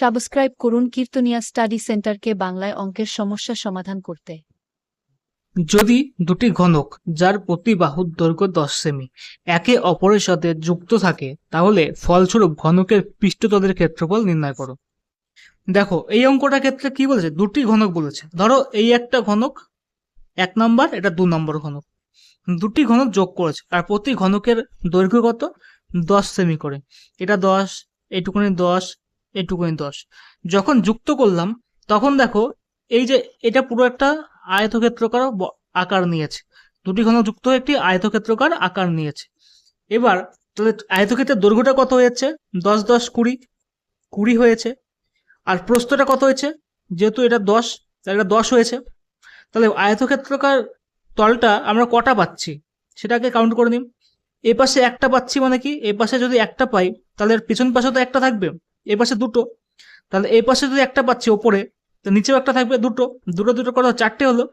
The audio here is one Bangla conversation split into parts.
সাবস্ক্রাইব করুন কীর্তনিয়া স্টাডি সেন্টারকে বাংলায় অঙ্কের সমস্যা সমাধান করতে। যদি দুটি ঘনক, যার প্রতি বাহুর দৈর্ঘ্য দশ সেমি, একে অপরের সাথে যুক্ত থাকে, তাহলে ফলস্বরূপ ঘনকের পৃষ্ঠতলের ক্ষেত্রফল নির্ণয় করো। দেখো, এই অঙ্কটার ক্ষেত্রে কি বলেছে? দুটি ঘনক বলেছে। ধরো, এই একটা ঘনক এক নাম্বার, এটা দু নম্বর ঘনক। দুটি ঘনক যোগ করেছে, আর প্রতি ঘনকের দৈর্ঘ্য কত? দশ সেমি করে। এটা দশ, এইটুকুনি দশ এইটুকুনি দশ যখন যুক্ত করলাম, তখন দেখো, এই যে এটা পুরো একটা আয়তক্ষেত্রকার আকার নিয়েছে। দুটি ঘন যুক্ত হয়ে একটি আয়তক্ষেত্রকার আকার নিয়েছে। এবার, তাহলে আয়তক্ষেত্রের দৈর্ঘ্যটা কত হয়েছে? দশ দশ, কুড়ি কুড়ি হয়েছে। আর প্রস্থটা কত হয়েছে? যেহেতু এটা দশ, তাহলে এটা দশ হয়েছে। তাহলে আয়তক্ষেত্রকার তলটা আমরা কটা পাচ্ছি? সেটাকে কাউন্ট করে নিই এ পাশে একটা পাচ্ছি মানে কি? এ পাশে যদি একটা পাই, তাহলে পিছন পাশে তো একটা থাকবে। এ পাশে দুটো। তাহলে এই পাশে যদি একটা পাচ্ছি ওপরে, তো নিচেও একটা থাকবে দুটো। দুটো দুটো কত চারটে হলো।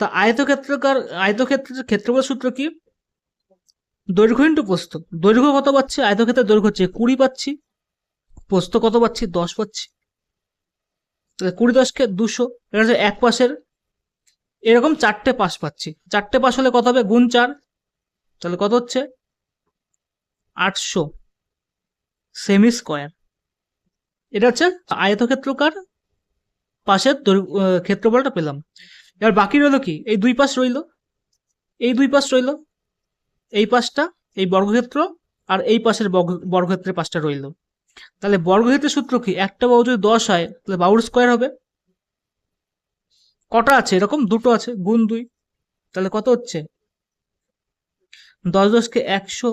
তা আয়তক্ষেত্রকার, আয়তক্ষেত্রের ক্ষেত্রফল সূত্র কি? দৈর্ঘ্য ইন্টু প্রস্থ। দৈর্ঘ্য কত পাচ্ছি? আয়তক্ষেত্রের দৈর্ঘ্য হচ্ছে কুড়ি পাচ্ছি। প্রস্থ কত পাচ্ছি? দশ পাচ্ছি। তাহলে কুড়ি দশকে দুশো, এটা হচ্ছে এক পাশের। এরকম চারটে পাশ পাচ্ছি। চারটে পাশ হলে কত হবে? গুণ চার। তাহলে কত হচ্ছে? আটশো। Semi square. এটা হচ্ছে আয়তক্ষেত্রকার পাশের ক্ষেত্রফলটা পেলাম। এবার বাকি রইল কি? এই দুই পাশ রইল। এই দুই পাশ রইল। এই পাশটা, এই বর্গক্ষেত্র আর এই পাশের বর্গক্ষেত্রের পাশটা রইল। তাহলে বর্গক্ষেত্রের সূত্র কি? একটা বাহু যদি দশ হয়, তাহলে বাহুর স্কোয়ার হবে। কটা আছে? এরকম দুটো আছে, গুণ দুই। তাহলে কত হচ্ছে? দশ দশকে একশো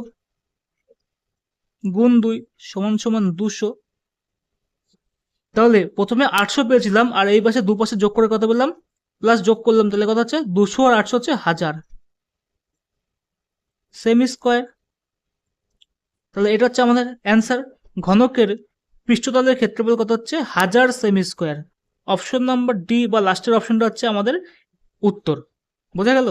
গুণ দুই সমান সমান দুশো। তাহলে প্রথমে আটশো পেয়েছিলাম, আর এই পাশে দু পাশে যোগ করে কথা বললাম প্লাস যোগ করলাম, তাহলে কথা হচ্ছে? দুশো আর আটশো হচ্ছে হাজার। সেমি স্কোয়ার তাহলে এটা হচ্ছে আমাদের অ্যান্সার ঘনকের পৃষ্ঠতলের ক্ষেত্রফল কত হচ্ছে? হাজার semi square option number D বা লাস্টের অপশনটা হচ্ছে আমাদের উত্তর। বোঝা গেল?